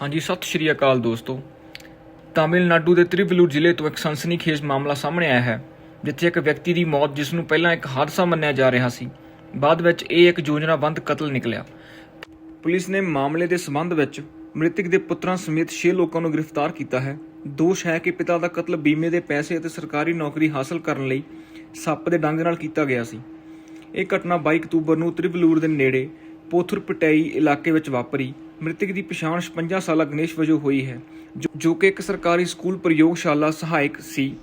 ਹਾਂਜੀ, ਸਤਿ ਸ਼੍ਰੀ ਅਕਾਲ ਦੋਸਤੋ। ਤਾਮਿਲਨਾਡੂ ਦੇ ਤ੍ਰਿਵਲੂਰ ਜ਼ਿਲ੍ਹੇ ਤੋਂ ਇੱਕ ਸਨਸਨੀਖੇਜ਼ ਮਾਮਲਾ ਸਾਹਮਣੇ ਆਇਆ ਹੈ, ਜਿੱਥੇ ਇੱਕ ਵਿਅਕਤੀ ਦੀ ਮੌਤ ਜਿਸ ਨੂੰ ਪਹਿਲਾਂ ਇੱਕ ਹਾਦਸਾ ਮੰਨਿਆ ਜਾ ਰਿਹਾ ਸੀ, ਬਾਅਦ ਵਿੱਚ ਇਹ ਇੱਕ ਯੋਜਨਾਬੰਦ ਕਤਲ ਨਿਕਲਿਆ। ਪੁਲਿਸ ਨੇ ਮਾਮਲੇ ਦੇ ਸਬੰਧ ਵਿੱਚ ਮ੍ਰਿਤਕ ਦੇ ਪੁੱਤਰਾਂ ਸਮੇਤ 6 ਲੋਕਾਂ ਨੂੰ ਗ੍ਰਿਫਤਾਰ ਕੀਤਾ ਹੈ। ਦੋਸ਼ ਹੈ ਕਿ ਪਿਤਾ ਦਾ ਕਤਲ ਬੀਮੇ ਦੇ ਪੈਸੇ ਅਤੇ ਸਰਕਾਰੀ ਨੌਕਰੀ ਹਾਸਲ ਕਰਨ ਲਈ ਸੱਪ ਦੇ ਡੰਗ ਨਾਲ ਕੀਤਾ ਗਿਆ ਸੀ। ਇਹ ਘਟਨਾ 22 ਅਕਤੂਬਰ ਨੂੰ ਤ੍ਰਿਵਲੂਰ ਦੇ ਨੇੜੇ ਪੋਥੁਰਪਟਾਈ ਇਲਾਕੇ ਵਿੱਚ ਵਾਪਰੀ। ਮ੍ਰਿਤਕ ਦੀ ਪਛਾਣ 56 ਸਾਲਾ ਗਣੇਸ਼ ਵਜੋਂ ਹੋਈ ਹੈ, ਜੋ- ਕਿ ਇੱਕ ਸਰਕਾਰੀ ਸਕੂਲ ਪ੍ਰਯੋਗਸ਼ਾਲਾ ਸਹਾਇਕ ਸੀ।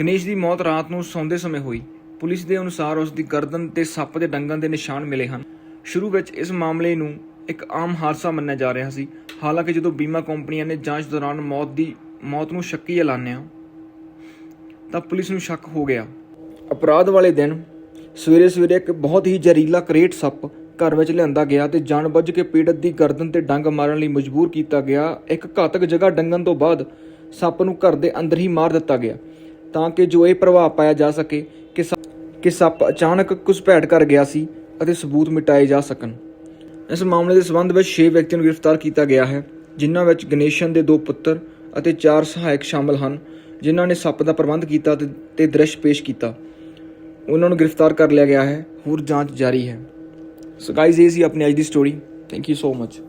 ਗਣੇਸ਼ ਦੀ ਮੌਤ ਰਾਤ ਨੂੰ ਸੌਂਦੇ ਸਮੇਂ ਹੋਈ। ਪੁਲਿਸ ਦੇ ਅਨੁਸਾਰ ਉਸ ਦੀ ਗਰਦਨ ਤੇ ਸੱਪ ਦੇ ਡੰਗਾਂ ਦੇ ਨਿਸ਼ਾਨ ਮਿਲੇ ਹਨ। ਸ਼ੁਰੂ ਵਿੱਚ ਇਸ ਮਾਮਲੇ ਨੂੰ ਇੱਕ ਆਮ ਹਾਦਸਾ ਮੰਨਿਆ ਜਾ ਰਿਹਾ ਸੀ। ਹਾਲਾਂਕਿ ਜਦੋਂ ਬੀਮਾ ਕੰਪਨੀਆਂ ਨੇ ਜਾਂਚ ਦੌਰਾਨ ਮੌਤ ਦੀ ਮੌਤ ਨੂੰ ਸ਼ੱਕੀ ਐਲਾਨਿਆ, ਤਾਂ ਪੁਲਿਸ ਨੂੰ ਸ਼ੱਕ ਹੋ ਗਿਆ। ਅਪਰਾਧ ਵਾਲੇ ਦਿਨ ਸਵੇਰੇ ਸਵੇਰੇ ਇੱਕ ਬਹੁਤ ਹੀ ਜ਼ਹਿਰੀਲਾ ਕਰੇਟ ਸੱਪ ਘਰ ਵਿੱਚ ਲਿਆਂਦਾ ਗਿਆ ਤੇ ਜਾਣਬੁੱਝ ਕੇ ਪੀੜਤ ਦੀ ਗਰਦਨ ਤੇ ਡੰਗ ਮਾਰਨ ਲਈ ਮਜਬੂਰ ਕੀਤਾ ਗਿਆ। ਇੱਕ ਘਾਤਕ ਜਗ੍ਹਾ ਡੰਗਣ ਤੋਂ ਬਾਅਦ ਸੱਪ ਨੂੰ ਘਰ ਦੇ ਅੰਦਰ ਹੀ ਮਾਰ ਦਿੱਤਾ ਗਿਆ, ਤਾਂ ਕਿ ਜੋ ਇਹ ਪ੍ਰਭਾਵ ਪਾਇਆ ਜਾ ਸਕੇ ਕਿ ਸੱਪ- ਕਿ ਸੱਪ ਅਚਾਨਕ ਘੁਸਪੈਠ ਕਰ ਗਿਆ ਸੀ ਅਤੇ ਸਬੂਤ ਮਿਟਾਏ ਜਾ ਸਕਣ। ਇਸ ਮਾਮਲੇ ਦੇ ਸਬੰਧ ਵਿੱਚ 6 ਵਿਅਕਤੀਆਂ ਨੂੰ ਗ੍ਰਿਫਤਾਰ ਕੀਤਾ ਗਿਆ ਹੈ, ਜਿਨ੍ਹਾਂ ਵਿੱਚ ਗਣੇਸ਼ਨ ਦੇ ਦੋ ਪੁੱਤਰ ਅਤੇ ਚਾਰ ਸਹਾਇਕ ਸ਼ਾਮਲ ਹਨ, ਜਿਨ੍ਹਾਂ ਨੇ ਸੱਪ ਦਾ ਪ੍ਰਬੰਧ ਕੀਤਾ ਤੇ- ਤੇ ਦ੍ਰਿਸ਼ ਪੇਸ਼ ਕੀਤਾ। ਉਹਨਾਂ ਨੂੰ ਗ੍ਰਿਫਤਾਰ ਕਰ ਲਿਆ ਗਿਆ ਹੈ। ਹੋਰ ਜਾਂਚ ਜਾਰੀ ਹੈ। ਸੋ ਗਾਇਜ਼ ਇਹ ਸੀ ਆਪਣੀ ਅੱਜ ਦੀ story thank you so much